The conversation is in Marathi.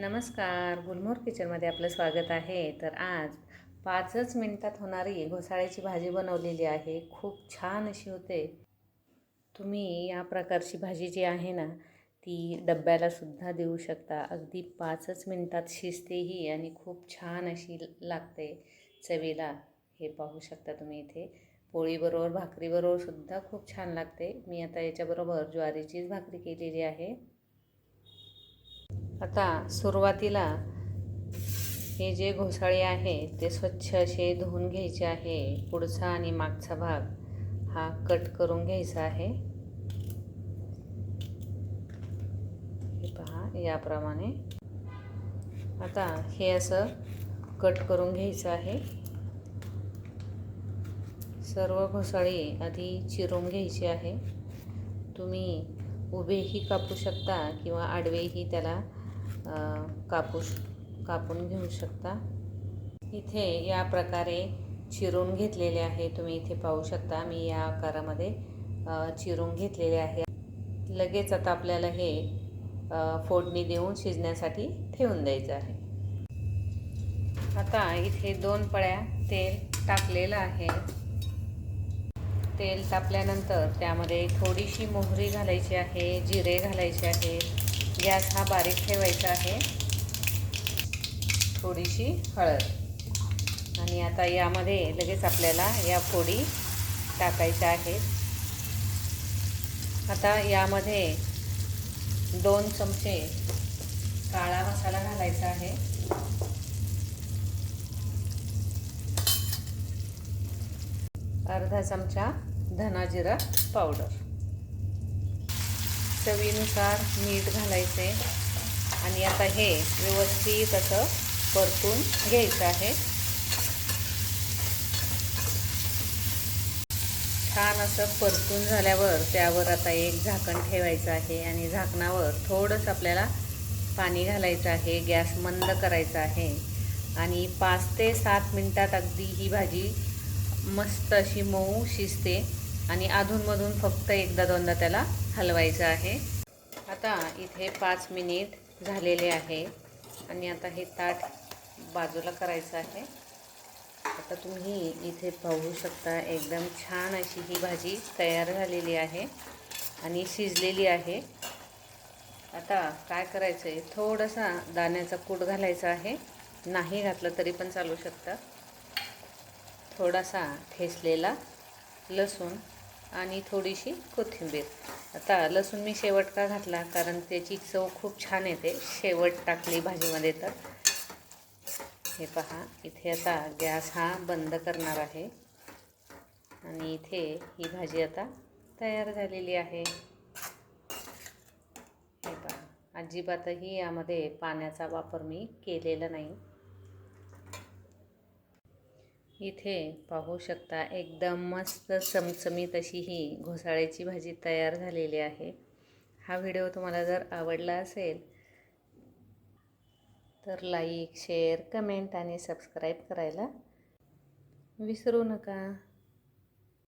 नमस्कार. गुलमोर किचनमध्ये आपलं स्वागत आहे. तर आज पाचच मिनटात होणारी घोसाळ्याची भाजी बनवलेली आहे. खूप छान अशी होते. तुम्ही या प्रकारची भाजी जी आहे ना ती डब्यालासुद्धा देऊ शकता. अगदी पाचच मिनटात शिजतेही आणि खूप छान अशी लागते चवीला. हे पाहू शकता तुम्ही इथे. पोळीबरोबर भाकरीबरोबर सुद्धा खूप छान लागते. मी आता याच्याबरोबर ज्वारीचीच भाकरी केलेली आहे. आता सुरुवातीला हे जे घोसाळे आहे ते स्वच्छ असे धुवून घ्यायचे आहे. पुढचा आणि मागचा भाग हा कट करून घ्यायचा आहे. हे पहा याप्रमाणे. आता हे असं कट करून घ्यायचं आहे. सर्व घोसाळे आधी चिरून घ्यायचे आहे. तुम्ही उभेही कापू शकता किंवा आडवेही त्याला कापूस कापून घेऊ शकता. इथे या प्रकारे चिरून घेतलेले आहे. तुम्ही इथे पाहू शकता मी या आकारामध्ये चिरून घेतलेले आहे. लगेच आता आपल्याला हे फोडणी देऊन शिजण्यासाठी ठेवून द्यायचं आहे. आता इथे दोन पळ्या तेल टाकलेलं आहे. तेल तापल्यानंतर त्यामध्ये थोडीशी मोहरी घालायची आहे जिरे घालायचे आहे. गॅस हा बारीक ठेवायचा आहे. थोडीशी हळद. आणि आता यामध्ये लगेच आपल्याला या फोडी टाकायच्या आहेत. आता यामध्ये दोन चमचे काळा मसाला घालायचा आहे. अर्धा चमचा धना जिरा पावडर. चवीनुसार मीठ घालायचे. आणि आता हे व्यवस्थित असं परतून घ्यायचं आहे. छान असं परतून झाल्यावर त्यावर आता एक झाकण ठेवायचं आहे आणि झाकणावर थोडंसं आपल्याला पाणी घालायचं आहे गॅस मंद करायचा आहे. आणि पाच ते सात मिनटात अगदी ही भाजी मस्त अशी मऊ शिजते. आणि अधूनमधून फक्त एकदा दोनदा त्याला हलवायचं आहे. आता इथे पाच मिनिट झालेले आहे. आणि आता हे ताट बाजूला करायचं आहे. आता तुम्ही इथे पाहू शकता एकदम छान अशी ही भाजी तयार झालेली आहे आणि शिजलेली आहे. आता काय करायचं आहे थोडासा दाण्याचा कूट घालायचा आहे. नाही घातलं तरी पण चालू शकतं. थोडासा ठेसलेला लसूण आणि थोडीशी कोथिंबीर. आता लसूण मी शेवट का घातला? कारण त्याची चव खूप छान येते. शेवट टाकली भाजीमध्ये तर. हे पहा इथे आता गॅस हा बंद करणार आहे. आणि इथे ही भाजी आता तयार झालेली आहे. हे पहा अजिबातही यामध्ये पाण्याचा वापर मी केलेला नाही. इथे पाहू शकता एकदम मस्त चमचमीत अशी ही घोसाळ्याची भाजी तयार झालेली आहे. हा व्हिडिओ तुम्हाला जर आवडला असेल तर लाईक शेअर कमेंट आणि सबस्क्राईब करायला विसरू नका.